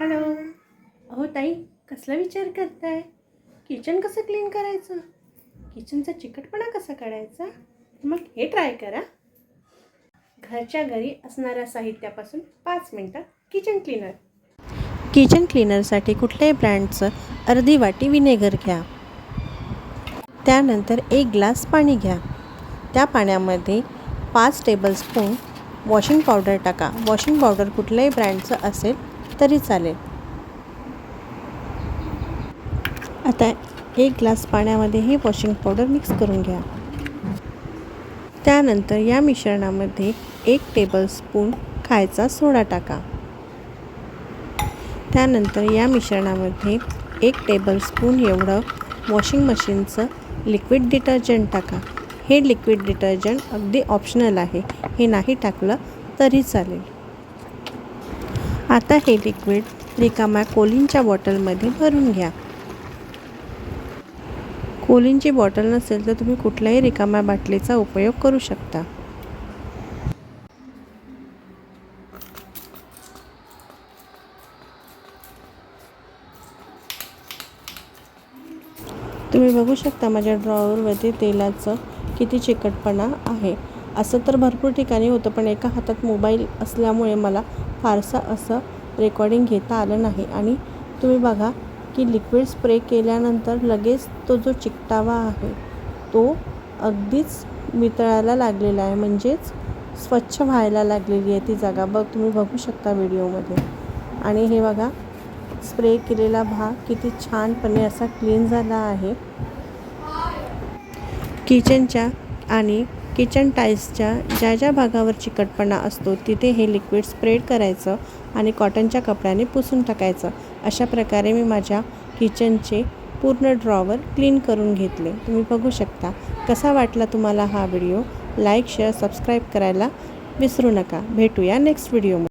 Hello अहो ताई कसला विचार करताय? किचन कसं क्लीन करायचं? किचनचा चिकटपणा कसा काढायचा? मग हे ट्राय करा. घरच्या घरी असणाऱ्या साहित्यापासून पाच मिनटात किचन क्लीनर किचन क्लीनरसाठी कुठल्याही ब्रँडचं अर्धी वाटी विनेगर घ्या. त्यानंतर एक ग्लास पाणी घ्या. त्या पाण्यामध्ये पाच टेबलस्पून वॉशिंग पावडर टाका. वॉशिंग पावडर कुठल्याही ब्रँडचं असेल तरी चालेल. आता एक ग्लास पाण्यामध्ये ही वॉशिंग पावडर मिक्स करून घ्या. त्यानंतर या मिश्रणामध्ये एक टेबलस्पून खायचा सोडा टाका. त्यानंतर या मिश्रणामध्ये एक टेबलस्पून एवढं वॉशिंग मशीनचं लिक्विड डिटर्जंट टाका. हे लिक्विड डिटर्जंट अगदी ऑप्शनल आहे. हे नाही टाकलं तरी चालेल. आता हे लिक्विड रिकाम्या कोलिनच्या बॉटलमध्ये भरून घ्या. कोलिनची बॉटल नसेल तर तुम्ही कुठल्याही रिकाम्या बाटलीचा उपयोग करू शकता. तुम्ही बघू शकता माझ्या ड्रॉवरवरती तेलाचं किती चिकटपणा आहे. असं तर भरपूर ठिकाणी होतं पण एका हातात मोबाईल असल्यामुळे मला फारसं असं रेकॉर्डिंग घेता आलं नाही. आणि तुम्ही बघा की लिक्विड स्प्रे केल्यानंतर लगेच तो जो चिकटावा आहे तो अगदीच मितळायला लागलेला आहे. म्हणजेच स्वच्छ व्हायला लागलेली आहे ती जागा. बघ तुम्ही बघू शकता व्हिडिओमध्ये. आणि हे बघा स्प्रे केलेला भाग किती छानपणे असा क्लीन झाला आहे. किचनच्या आणि किचन टाईल्सच्या ज्या ज्या भागावर चिकटपणा असतो तिथे हे लिक्विड स्प्रेड करायचं आणि कॉटनच्या कपड्याने पुसून टाकायचं. अशा प्रकारे मी माझ्या किचनचे पूर्ण ड्रॉवर क्लीन करून घेतले. तुम्ही बघू शकता कसा वाटला तुम्हाला हा व्हिडिओ. लाईक शेअर सबस्क्राईब करायला विसरू नका. भेटूया नेक्स्ट व्हिडिओमध्ये.